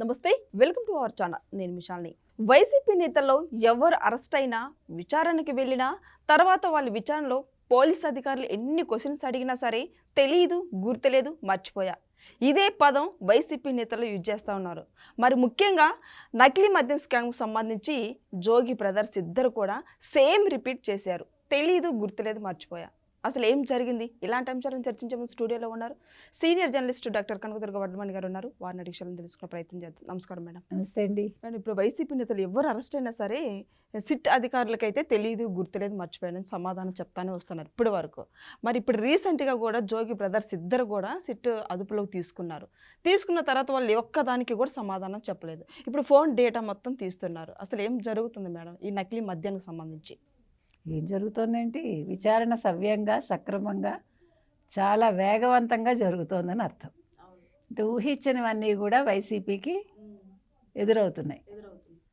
నమస్తే welcome to our channel. నేను మిషాల్ని YCP నేతల్లో ఎవరు అరెస్ట్ అయినా విచారణకి వెళ్ళినా తర్వాత వాళ్ళ విచారణలో పోలీస్ అధికారులు ఎన్ని క్వశ్చన్స్ అడిగినా సరే తెలియదు గుర్తులేదు మర్చిపోయా. ఇదే పదం వైసీపీ నేతలు యూజ్ చేస్తూ ఉన్నారు. మరి ముఖ్యంగా నకిలీ మద్యం స్కామ్కు సంబంధించి జోగి బ్రదర్స్ ఇద్దరు కూడా సేమ్ రిపీట్ చేశారు. తెలియదు గుర్తులేదు మర్చిపోయా. అసలు ఏం జరిగింది? ఇలాంటి అంశాలను చర్చించే ముందు స్టూడియోలో ఉన్నారు. Senior journalist doctor Kanakadurga Vaddamani garu ఉన్నారు. వారిని అడిగి విషయాలను తెలుసుకునే ప్రయత్నం చేద్దాం. నమస్కారం మేడం. నమస్తే అండి. మేడం ఇప్పుడు వైసీపీ నేతలు ఎవరు అరెస్ట్ అయినా సరే సిట్ అధికారులకైతే తెలియదు గుర్తులేదు మర్చిపోయానని సమాధానం చెప్తానే వస్తున్నారు ఇప్పటి వరకు. మరి ఇప్పుడు రీసెంట్గా కూడా జోగి బ్రదర్స్ ఇద్దరు కూడా సిట్ అదుపులోకి తీసుకున్నారు. తీసుకున్న తర్వాత వాళ్ళు ఒక్కదానికి కూడా సమాధానం చెప్పలేదు. ఇప్పుడు ఫోన్ డేటా మొత్తం తీస్తున్నారు. అసలు ఏం జరుగుతుంది మేడం? ఈ నకిలీ మద్యానికి సంబంధించి. ఏం జరుగుతోందేంటి విచారణ సవ్యంగా సక్రమంగా చాలా వేగవంతంగా జరుగుతోందని అర్థం. అంటే ఊహించనివన్నీ కూడా వైసీపీకి ఎదురవుతున్నాయి.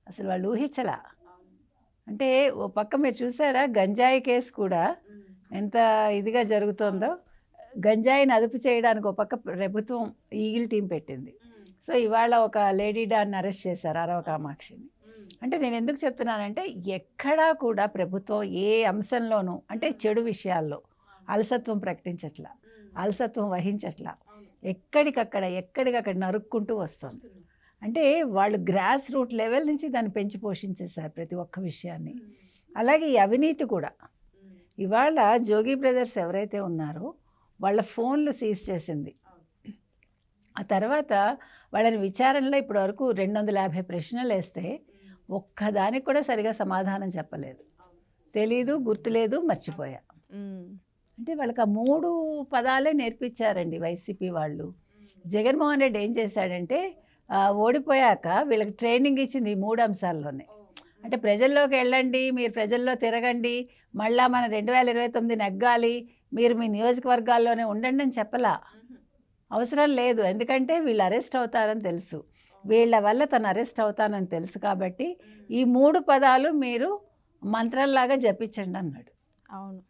అసలు వాళ్ళు ఊహించలా. అంటే ఓ పక్క మీరు చూసారా గంజాయి కేసు కూడా ఎంత ఇదిగా జరుగుతోందో గంజాయిని అదుపు చేయడానికి ఒక పక్క ప్రభుత్వం ఈగిల్ టీం పెట్టింది. సో ఇవాళ ఒక లేడీ డాన్ని అరెస్ట్ చేశారు అరవ కామాక్షిని. అంటే నేను ఎందుకు చెప్తున్నానంటే ఎక్కడా కూడా ప్రభుత్వం ఏ అంశంలోనూ అంటే చెడు విషయాల్లో అలసత్వం ప్రకటించట్లా అలసత్వం వహించట్లా. ఎక్కడికక్కడ ఎక్కడికక్కడ నరుక్కుంటూ వస్తుంది. అంటే వాళ్ళు గ్రాస్ రూట్ లెవెల్ నుంచి దాన్ని పెంచి పోషించేశారు ప్రతి ఒక్క విషయాన్ని. అలాగే ఈ అవినీతి కూడా. ఇవాళ జోగి బ్రదర్స్ ఎవరైతే ఉన్నారో వాళ్ళ ఫోన్లు సీజ్ చేసింది. ఆ తర్వాత వాళ్ళని విచారణలో ఇప్పటి వరకు రెండు వందల యాభై ప్రశ్నలు వేస్తే ఒక్కదానికి కూడా సరిగా సమాధానం చెప్పలేదు. తెలీదు గుర్తులేదు మర్చిపోయా. అంటే వాళ్ళకి ఆ మూడు పదాలే నేర్పించారండి వైసీపీ వాళ్ళు. జగన్మోహన్ రెడ్డి ఏం చేశాడంటే ఓడిపోయాక వీళ్ళకి ట్రైనింగ్ ఇచ్చింది ఈ మూడు అంశాల్లోనే. అంటే ప్రజల్లోకి వెళ్ళండి మీరు ప్రజల్లో తిరగండి మళ్ళా మన రెండు వేల ఇరవై తొమ్మిది నెగ్గాలి మీరు మీ నియోజకవర్గాల్లోనే ఉండండి అని చెప్పలా. అవసరం లేదు ఎందుకంటే వీళ్ళు అరెస్ట్ అవుతారని తెలుసు. వీళ్ళ వల్ల తను అరెస్ట్ అవుతానని తెలుసు కాబట్టి ఈ మూడు పదాలు మీరు మంత్రంలాగా జపించండి అన్నాడు. అవును.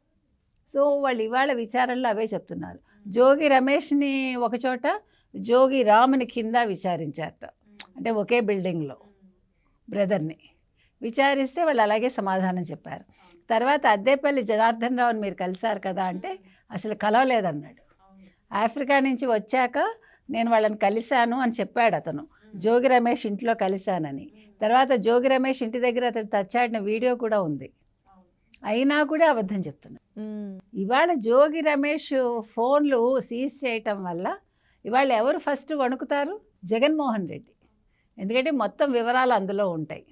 సో వాళ్ళు ఇవాళ విచారణలో అవే చెప్తున్నారు. జోగి రమేష్ని ఒక చోట జోగి రాముని కింద విచారించారట. అంటే ఒకే బిల్డింగ్లో బ్రదర్ని. విచారిస్తే వాళ్ళు అలాగే సమాధానం చెప్పారు. తర్వాత అద్దేపల్లి జనార్దన్ రావుని మీరు కలిశారు కదా అంటే అసలు కలవలేదన్నాడు. ఆఫ్రికా నుంచి వచ్చాక నేను వాళ్ళని కలిశాను అని చెప్పాడు అతను. జోగి రమేష్ ఇంట్లో కలిశానని. తర్వాత జోగి రమేష్ ఇంటి దగ్గర అతను తచ్చాడిన వీడియో కూడా ఉంది. అయినా కూడా అబద్ధం చెప్తున్నాడు ఇవాళ జోగి రమేష్ ఫోన్లు సీజ్ చేయటం వల్ల ఇవాళ ఎవరు ఫస్ట్ వణుకుతారు? జగన్మోహన్ రెడ్డి. ఎందుకంటే మొత్తం వివరాలు అందులో ఉంటాయి.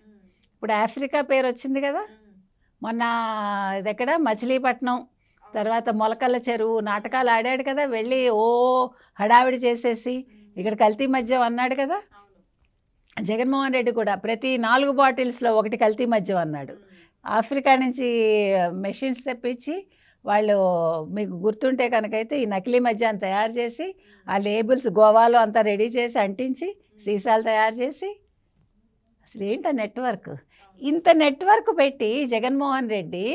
ఇప్పుడు ఆఫ్రికా పేరు వచ్చింది కదా? మొన్న ఇదెక్కడ? మచిలీపట్నం. తర్వాత మొలకల్ల చెరువు నాటకాలు ఆడాడు కదా? వెళ్ళి ఓ హడావిడి చేసేసి ఇక్కడ కల్తీ మద్యం అన్నాడు కదా? జగన్మోహన్ రెడ్డి కూడా ప్రతి నాలుగు బాటిల్స్లో ఒకటి కల్తీ మద్యం అన్నాడు. ఆఫ్రికా నుంచి మెషిన్స్ తెప్పించి వాళ్ళు మీకు గుర్తుంటే కనుకైతే ఈ నకిలీ మద్యాన్ని తయారు చేసి ఆ లేబుల్స్ గోవాలో అంతా రెడీ చేసి అంటించి సీసాలు తయారు చేసి అసలు ఏంటి నెట్వర్క్? ఇంత నెట్వర్క్ పెట్టి జగన్మోహన్ రెడ్డి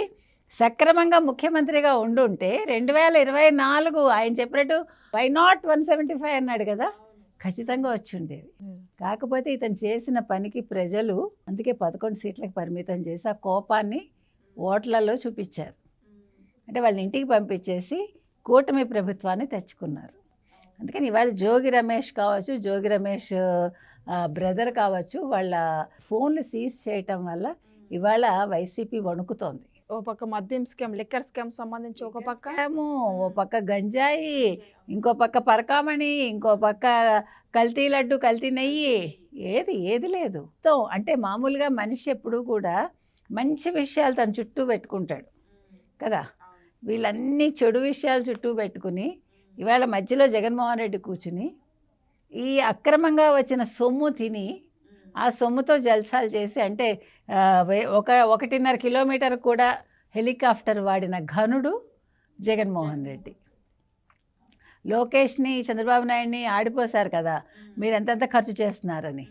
సక్రమంగా ముఖ్యమంత్రిగా ఉండుంటే రెండు వేల ఇరవై నాలుగు ఆయన చెప్పినట్టు why not one seventy five అన్నాడు కదా? ఖచ్చితంగా వచ్చి ఉండేది కాకపోతే ఇతను చేసిన పనికి ప్రజలు అందుకే పదకొండు సీట్లకు పరిమితం చేసి ఆ కోపాన్ని ఓట్లలో చూపించారు. అంటే వాళ్ళని ఇంటికి పంపించేసి కూటమి ప్రభుత్వాన్ని తెచ్చుకున్నారు. అందుకని ఇవాళ జోగి రమేష్ కావచ్చు జోగి రమేష్ బ్రదర్ కావచ్చు వాళ్ళ ఫోన్లు సీజ్ చేయటం వల్ల ఇవాళ వైసీపీ వణుకుతోంది. ఓ పక్క మద్యం స్కామ్ లిక్కర్ స్కామ్ సంబంధించి ఒక పక్క? ఏమో ఓ పక్క గంజాయి ఇంకో పక్క పరకామణి ఇంకో పక్క కల్తీ లడ్డు కల్తీ నెయ్యి. ఏది ఏది లేదు. తో అంటే మామూలుగా మనిషి ఎప్పుడూ కూడా మంచి విషయాలు తన చుట్టూ పెట్టుకుంటాడు. కదా? వీళ్ళన్నీ చెడు విషయాలు చుట్టూ పెట్టుకుని ఇవాళ మధ్యలో జగన్మోహన్ రెడ్డి కూర్చుని ఈ అక్రమంగా వచ్చిన సొమ్ము తిని ఆ సొమ్ముతో జల్సాలు చేసి అంటే ఒక ఒకటిన్నర కిలోమీటర్ కూడా హెలికాప్టర్ వాడిన ఘనుడు జగన్మోహన్ రెడ్డి. లోకేష్ని చంద్రబాబు నాయుడిని ఆడిపోశారు కదా మీరు ఎంతెంత ఖర్చు చేస్తున్నారని.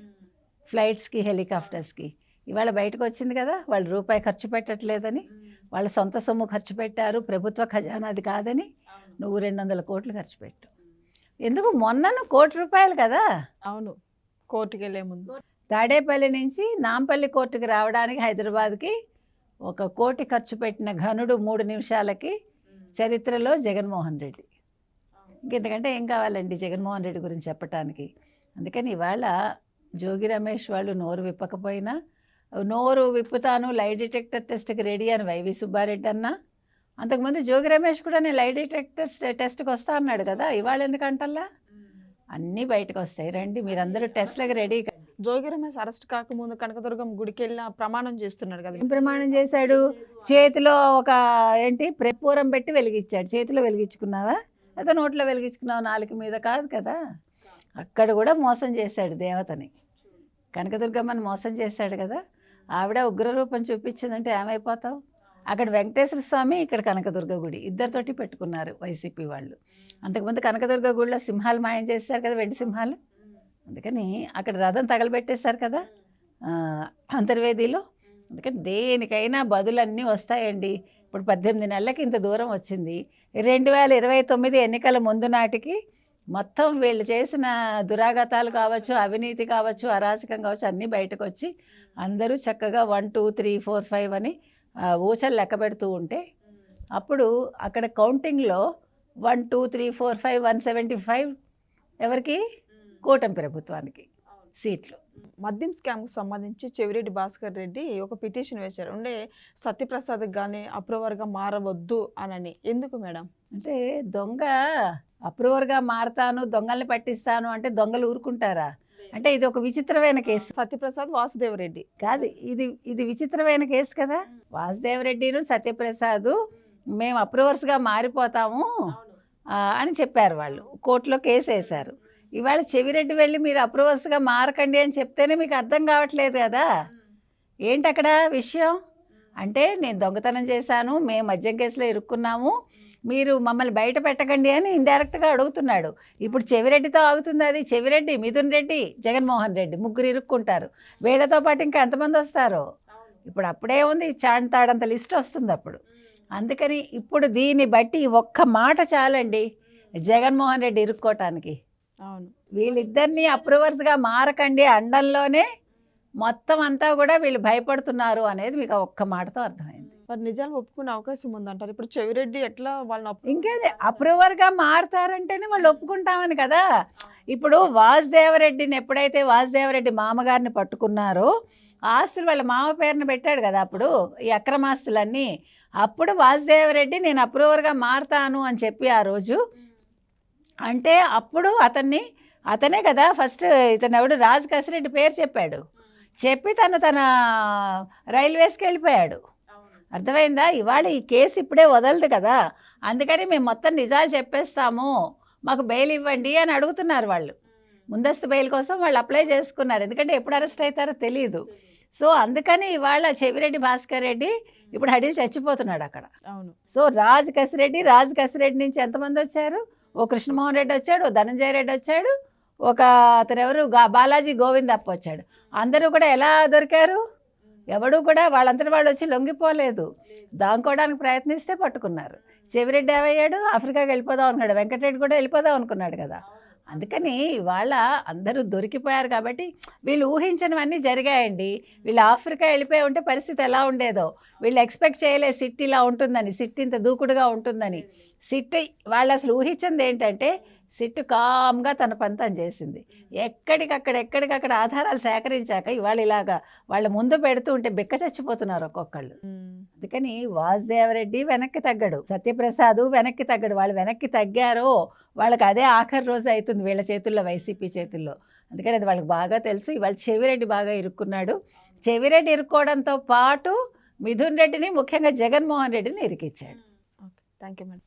ఫ్లైట్స్కి హెలికాప్టర్స్కి. ఇవాళ బయటకు వచ్చింది కదా వాళ్ళు రూపాయి ఖర్చు పెట్టట్లేదని వాళ్ళ సొంత సొమ్ము ఖర్చు పెట్టారు ప్రభుత్వ ఖజానాది కాదని నువ్వు రెండు వందల కోట్లు ఖర్చు పెట్టు. ఎందుకు మొన్నను కోటి రూపాయలు కదా? అవును. కోర్టుకి వెళ్ళే ముందు. తాడేపల్లి నుంచి నాంపల్లి కోర్టుకి రావడానికి హైదరాబాద్కి ఒక కోటి ఖర్చు పెట్టిన ఘనుడు మూడు నిమిషాలకి చరిత్రలో జగన్మోహన్ రెడ్డి. ఇంకెందుకంటే ఏం కావాలండి జగన్మోహన్ రెడ్డి గురించి చెప్పటానికి? అందుకని ఇవాళ జోగి రమేష్ వాళ్ళు నోరు విప్పకపోయినా నోరు విప్పుతాను లై డిటెక్టర్ టెస్ట్కి రెడీ అని వైవి సుబ్బారెడ్డి అన్న. అంతకుముందు జోగి రమేష్ కూడా నేను లై డిటెక్టర్ టెస్ట్కి వస్తా అన్నాడు కదా ఇవాళ ఎందుకంటల్లా అన్నీ బయటకు వస్తాయి రండి మీరందరూ టెస్ట్లకు రెడీ జోగి రమేష్ అరెస్ట్ కాకముందు కనకదుర్గం గుడికి వెళ్ళిన ప్రమాణం చేస్తున్నాడు కదా. ప్రమాణం చేశాడు? చేతిలో ఒక ఏంటి? ప్రపూరం పెట్టి వెలిగించాడు. చేతిలో వెలిగించుకున్నావా? లేదా నోట్లో వెలిగించుకున్నావు? నాలుగు మీద కాదు కదా? అక్కడ కూడా మోసం చేశాడు దేవతని. కనకదుర్గమ్మని మోసం చేశాడు కదా? ఆవిడ ఉగ్రరూపం చూపించిందంటే ఏమైపోతావు? అక్కడ వెంకటేశ్వర స్వామి ఇక్కడ కనకదుర్గ గుడి. ఇద్దరితోటి పెట్టుకున్నారు వైసీపీ వాళ్ళు. అంతకుముందు కనకదుర్గ గుడిలో సింహాలు మాయం చేశారు కదా వెండి సింహాలు? అందుకని అక్కడ రథం తగలబెట్టేశారు కదా అంతర్వేదిలో. అందుకని దేనికైనా బదులన్నీ వస్తాయండి. ఇప్పుడు పద్దెనిమిది నెలలకి ఇంత దూరం వచ్చింది. రెండు వేల ఇరవై తొమ్మిది ఎన్నికల ముందు నాటికి మొత్తం వీళ్ళు చేసిన దురాఘాతాలు కావచ్చు అవినీతి కావచ్చు అరాచకం కావచ్చు అన్నీ బయటకు వచ్చి అందరూ చక్కగా one two three four five అని ఊచలు లెక్క పెడుతూ ఉంటే అప్పుడు అక్కడ కౌంటింగ్లో one two three four five one seventy five ఎవరికి? కూటమి ప్రభుత్వానికి సీట్లు. మద్యం స్కామ్కు సంబంధించి చెవిరెడ్డి భాస్కర్ రెడ్డి ఒక పిటిషన్ వేశారు. ఉండే సత్యప్రసాద్కి కానీ అప్రూవర్గా మారవద్దు అనని. ఎందుకు మేడం? అంటే దొంగ అప్రూవర్గా మారతాను దొంగల్ని పట్టిస్తాను అంటే దొంగలు ఊరుకుంటారా? అంటే ఇది ఒక విచిత్రమైన కేసు. సత్యప్రసాద్ వాసుదేవరెడ్డి కాదు ఇది ఇది విచిత్రమైన కేసు కదా. వాసుదేవరెడ్డిను సత్యప్రసాద్ మేము. అప్రూవర్స్గా మారిపోతాము అని చెప్పారు వాళ్ళు. కోర్టులో కేసు వేశారు. ఇవాళ చెవిరెడ్డి వెళ్ళి మీరు అప్రూవర్స్గా మారకండి అని చెప్తేనే మీకు అర్థం కావట్లేదు కదా. ఏంటి అక్కడ విషయం? అంటే నేను దొంగతనం చేశాను మేము మద్యం కేసులో ఇరుక్కున్నాము మీరు మమ్మల్ని బయట పెట్టకండి అని ఇండైరెక్ట్గా అడుగుతున్నాడు. ఇప్పుడు చెవిరెడ్డితో ఆగుతుంది అది. చెవిరెడ్డి మిథున్ రెడ్డి జగన్మోహన్ రెడ్డి ముగ్గురు ఇరుక్కుంటారు. వీళ్ళతో పాటు ఇంకా ఎంతమంది వస్తారో? ఇప్పుడు అప్పుడే ఉంది చాంతాడంత లిస్ట్ వస్తుంది అప్పుడు. అందుకని ఇప్పుడు దీన్ని బట్టి ఒక్క మాట చాలండి. జగన్మోహన్ రెడ్డి ఇరుక్కోవటానికి అవును. వీళ్ళిద్దరిని అప్రూవర్స్గా మారకండి అండంలోనే మొత్తం అంతా కూడా వీళ్ళు భయపడుతున్నారు అనేది మీకు ఒక్క మాటతో అర్థమైంది. మరి నిజాలు ఒప్పుకునే అవకాశం ఉందంటారు. ఇప్పుడు చెవిరెడ్డి ఎట్లా వాళ్ళని ఇంకేది అప్రూవర్గా మారతారంటేనే వాళ్ళు ఒప్పుకుంటామని కదా. ఇప్పుడు వాసుదేవరెడ్డిని ఎప్పుడైతే వాసుదేవరెడ్డి మామగారిని పట్టుకున్నారో ఆస్తులు వాళ్ళ మామ పేరున పెట్టాడు కదా అప్పుడు ఈ అక్రమాస్తులన్నీ అప్పుడు వాసుదేవరెడ్డి నేను అప్రూవర్గా మారతాను అని చెప్పి ఆ రోజు అంటే అప్పుడు అతన్ని అతనే కదా ఫస్ట్ ఇతను ఎవడు రాజు కసిరెడ్డి పేరు చెప్పాడు. చెప్పి తను తన రైల్వేస్కి వెళ్ళిపోయాడు. అర్థమైందా? ఇవాళ ఈ కేసు ఇప్పుడే వదలదు కదా. అందుకని మేము మొత్తం నిజాలు చెప్పేస్తాము. మాకు బెయిల్ ఇవ్వండి అని అడుగుతున్నారు వాళ్ళు. ముందస్తు బెయిల్ కోసం వాళ్ళు అప్లై చేసుకున్నారు. ఎందుకంటే ఎప్పుడు అరెస్ట్ అవుతారో తెలియదు సో అందుకని ఇవాళ చెవిరెడ్డి భాస్కర్ రెడ్డి ఇప్పుడు హడిల్ చచ్చిపోతున్నాడు అక్కడ. అవును. సో రాజు కసిరెడ్డి రాజు కసిరెడ్డి నుంచి ఎంతమంది వచ్చారు? ఓ కృష్ణమోహన్ రెడ్డి వచ్చాడు ఓ ధనంజయ రెడ్డి వచ్చాడు ఒక అతను ఎవరు? బాలాజీ బాలాజీ గోవిందప్ప వచ్చాడు. అందరూ కూడా ఎలా దొరికారు? ఎవడు కూడా వాళ్ళంతటి వాళ్ళు వచ్చి లొంగిపోలేదు. దాంకోవడానికి ప్రయత్నిస్తే పట్టుకున్నారు. చెవిరెడ్డి ఏమయ్యాడు? ఆఫ్రికాకి వెళ్ళిపోదాం అనుకున్నాడు వెంకటరెడ్డి కూడా వెళ్ళిపోదాం అనుకున్నాడు కదా. అందుకని ఇవాళ అందరూ దొరికిపోయారు కాబట్టి వీళ్ళు ఊహించనివన్నీ జరిగాయండి. వీళ్ళు ఆఫ్రికా వెళ్ళిపోయి ఉంటే పరిస్థితి ఎలా ఉండేదో. వీళ్ళు ఎక్స్పెక్ట్ చేయలేదు సిట్ ఇలా ఉంటుందని సిట్ ఇంత దూకుడుగా ఉంటుందని. సిట్ వాళ్ళు అసలు ఊహించింది ఏంటంటే సిట్ కామ్గా తన పని తను చేసింది. ఎక్కడికక్కడ ఎక్కడికక్కడ ఆధారాలు సేకరించాక ఇవాళ ఇలాగా వాళ్ళ ముందు పెడుతూ ఉంటే బిక్క చచ్చిపోతున్నారు ఒక్కొక్కళ్ళు. అందుకని వాసుదేవరెడ్డి వెనక్కి తగ్గడు. సత్యప్రసాద్ వెనక్కి తగ్గడు. వాళ్ళు వెనక్కి తగ్గారో వాళ్ళకి అదే ఆఖరి రోజు అవుతుంది వీళ్ళ చేతుల్లో వైసీపీ చేతుల్లో. అందుకని అది వాళ్ళకి బాగా తెలుసు. ఇవాళ చెవిరెడ్డి బాగా ఇరుక్కున్నాడు. చెవిరెడ్డి ఇరుక్కోవడంతో పాటు మిథున్ రెడ్డిని ముఖ్యంగా జగన్మోహన్ రెడ్డిని ఇరికిచ్చాడు. ఓకే. Thank you madam.